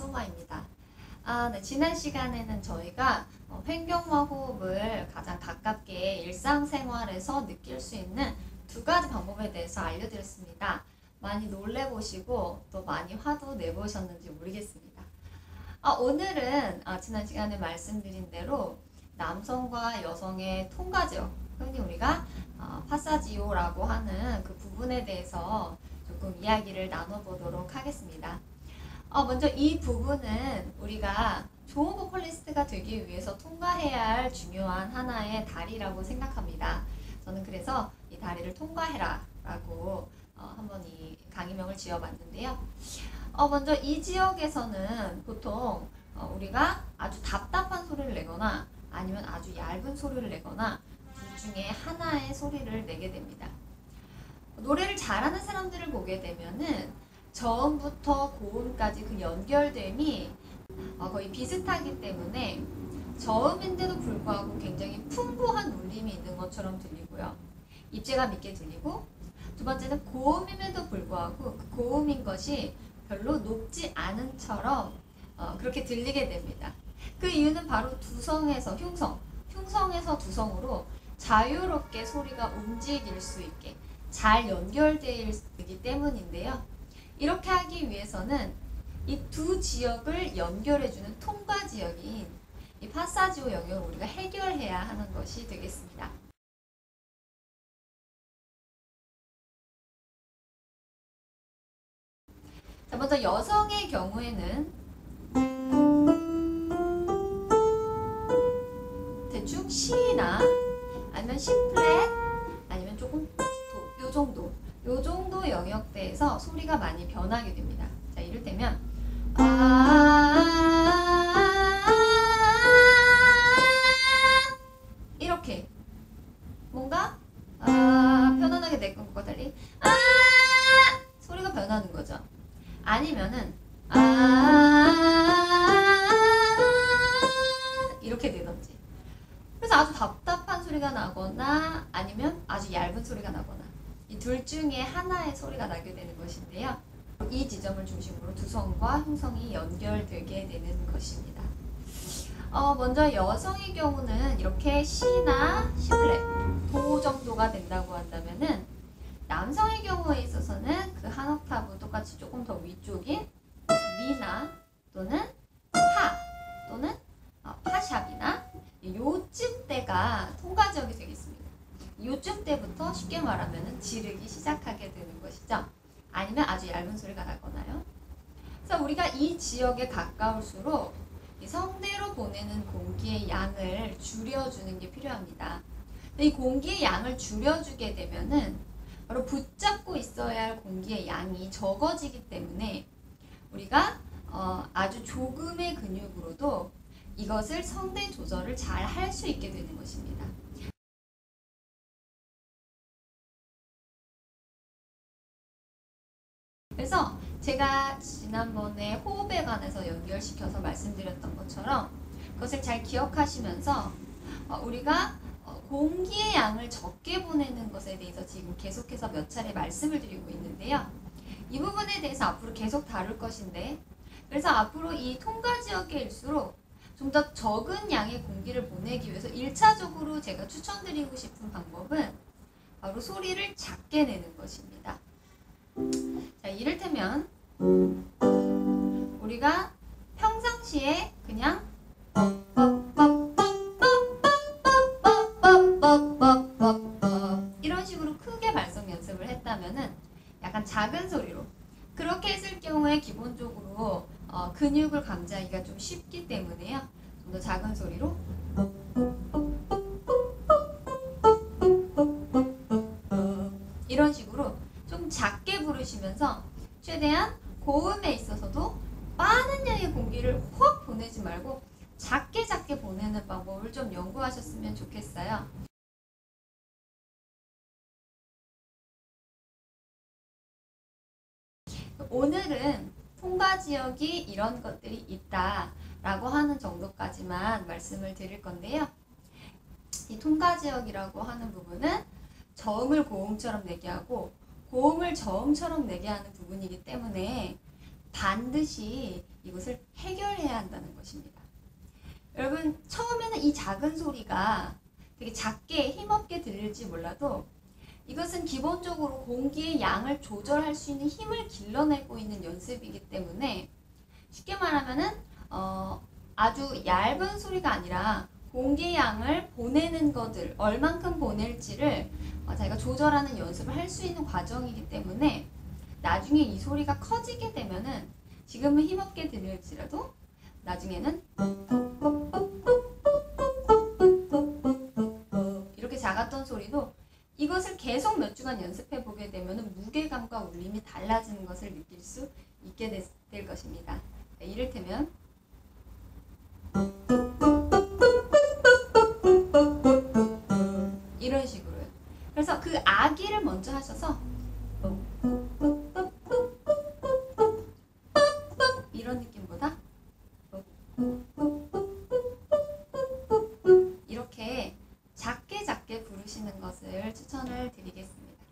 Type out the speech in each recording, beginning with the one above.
박소마입니다. 아, 네, 지난 시간에는 저희가 어, 횡격막 호흡을 가장 가깝게 일상생활에서 느낄 수 있는 두 가지 방법에 대해서 알려드렸습니다. 많이 놀래보시고 또 많이 화도 내보셨는지 모르겠습니다. 아, 오늘은 아, 지난 시간에 말씀드린 대로 남성과 여성의 통과죠. 흔히 우리가 어, 파사지오라고 하는 그 부분에 대해서 조금 이야기를 나눠보도록 하겠습니다. 어, 먼저 이 부분은 우리가 좋은 보컬리스트가 되기 위해서 통과해야 할 중요한 하나의 다리라고 생각합니다. 저는 그래서 이 다리를 통과해라 라고 어, 한번 이 강의명을 지어봤는데요. 어, 먼저 이 지역에서는 보통 어, 우리가 아주 답답한 소리를 내거나 아니면 아주 얇은 소리를 내거나 둘 중에 하나의 소리를 내게 됩니다. 노래를 잘하는 사람들을 보게 되면은 저음부터 고음까지 그 연결됨이 어, 거의 비슷하기 때문에 저음인데도 불구하고 굉장히 풍부한 울림이 있는 것처럼 들리고요. 입체감 있게 들리고 두 번째는 고음임에도 불구하고 그 고음인 것이 별로 높지 않은처럼 어, 그렇게 들리게 됩니다. 그 이유는 바로 두성에서 흉성, 흉성에서 두성으로 자유롭게 소리가 움직일 수 있게 잘 연결되기 때문인데요. 이렇게 하기 위해서는 이 두 지역을 연결해주는 통과 지역인 이 파사지오 영역을 우리가 해결해야 하는 것이 되겠습니다. 자, 먼저 여성의 경우에는 대충 C나 아니면 C 플랫 아니면 조금 도, 요 정도 요 정도 영역대에서 소리가 많이 변하게 됩니다. 자, 이를테면 아 이렇게 뭔가 아 편안하게 내건 것과 달리 아 소리가 변하는 거죠. 아니면은 아 이렇게 되던지 그래서 아주 답답한 소리가 나거나 아니면 아주 얇은 소리가 나거나 이 둘 중에 하나의 소리가 나게 되는 것인데요. 이 지점을 중심으로 두성과 흉성이 연결되게 되는 것입니다. 어, 먼저 여성의 경우는 이렇게 C나 C플랫, 도 정도가 된다고 한다면은 남성의 경우에 있어서는 그 한 옥타브 똑같이 조금 더 위쪽인 미나 또는 파 또는 어, 파샵이나 요쯤 때가 통과 지역이 되겠습니다. 요쯤 때부터 쉽게 말하면 지르기 시작하게 되는 것이죠. 아니면 아주 얇은 소리가 나거나요. 그래서 우리가 이 지역에 가까울수록 이 성대로 보내는 공기의 양을 줄여주는 게 필요합니다. 이 공기의 양을 줄여주게 되면은 바로 붙잡고 있어야 할 공기의 양이 적어지기 때문에 우리가 어, 아주 조금의 근육으로도 이것을 성대 조절을 잘 할 수 있게 되는 것입니다. 제가 지난번에 호흡에 관해서 연결시켜서 말씀드렸던 것처럼 그것을 잘 기억하시면서 어, 우리가 어, 공기의 양을 적게 보내는 것에 대해서 지금 계속해서 몇 차례 말씀을 드리고 있는데요. 이 부분에 대해서 앞으로 계속 다룰 것인데 그래서 앞으로 이 통과 지역일수록 좀 더 적은 양의 공기를 보내기 위해서 1차적으로 제가 추천드리고 싶은 방법은 바로 소리를 작게 내는 것입니다. 자, 이를테면 우리가 평상시에 그냥 이런 식으로 크게 발성 연습을 했다면은 약간 작은 소리로 그렇게 했을 경우에 기본적으로 어, 근육을 강조하기가 좀 쉽기 때문에요. 좀 더 작은 소리로 부르시면서 최대한 고음에 있어서도 많은 양의 공기를 확 보내지 말고 작게 작게 보내는 방법을 좀 연구하셨으면 좋겠어요. 오늘은 통과 지역이 이런 것들이 있다 라고 하는 정도까지만 말씀을 드릴 건데요. 이 통과 지역이라고 하는 부분은 저음을 고음처럼 내게 하고 고음을 저음처럼 내게 하는 부분이기 때문에 반드시 이것을 해결해야 한다는 것입니다. 여러분 처음에는 이 작은 소리가 되게 작게 힘없게 들릴지 몰라도 이것은 기본적으로 공기의 양을 조절할 수 있는 힘을 길러내고 있는 연습이기 때문에 쉽게 말하면은 어, 아주 얇은 소리가 아니라 공기의 양을 보내는 것들 얼만큼 보낼지를 어, 자기가 조절하는 연습을 할 수 있는 과정이기 때문에 나중에 이 소리가 커지게 되면은 지금은 힘없게 들릴지라도 나중에는 이렇게 작았던 소리도 이것을 계속 몇 주간 연습해 보게 되면 무게감과 울림이 달라지는 것을 느낄 수 있게 될, 될 것입니다. 네, 이를테면 하셔서 이런 느낌보다 이렇게 작게 작게 부르시는 것을 추천을 드리겠습니다.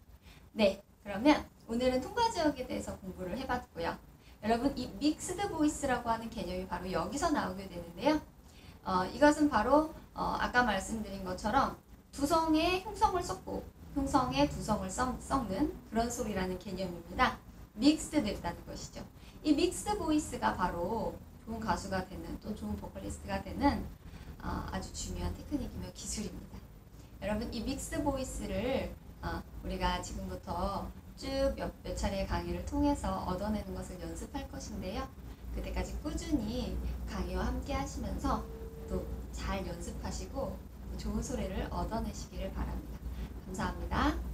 네, 그러면 오늘은 통과 지역에 대해서 공부를 해봤고요. 여러분 이 믹스드 보이스라고 하는 개념이 바로 여기서 나오게 되는데요. 어, 이것은 바로 어, 아까 말씀드린 것처럼 두성의 흉성을 섞고 흉성의 두성을 썩, 는 그런 소리라는 개념입니다. 믹스드 됐다는 것이죠. 이 믹스 보이스가 바로 좋은 가수가 되는 또 좋은 보컬리스트가 되는 어, 아주 중요한 테크닉이며 기술입니다. 여러분 이 믹스 보이스를 어, 우리가 지금부터 쭉몇 몇 차례 강의를 통해서 얻어내는 것을 연습할 것인데요. 그때까지 꾸준히 강의와 함께 하시면서 또 잘 연습하시고 좋은 소리를 얻어내시기를 바랍니다. 감사합니다.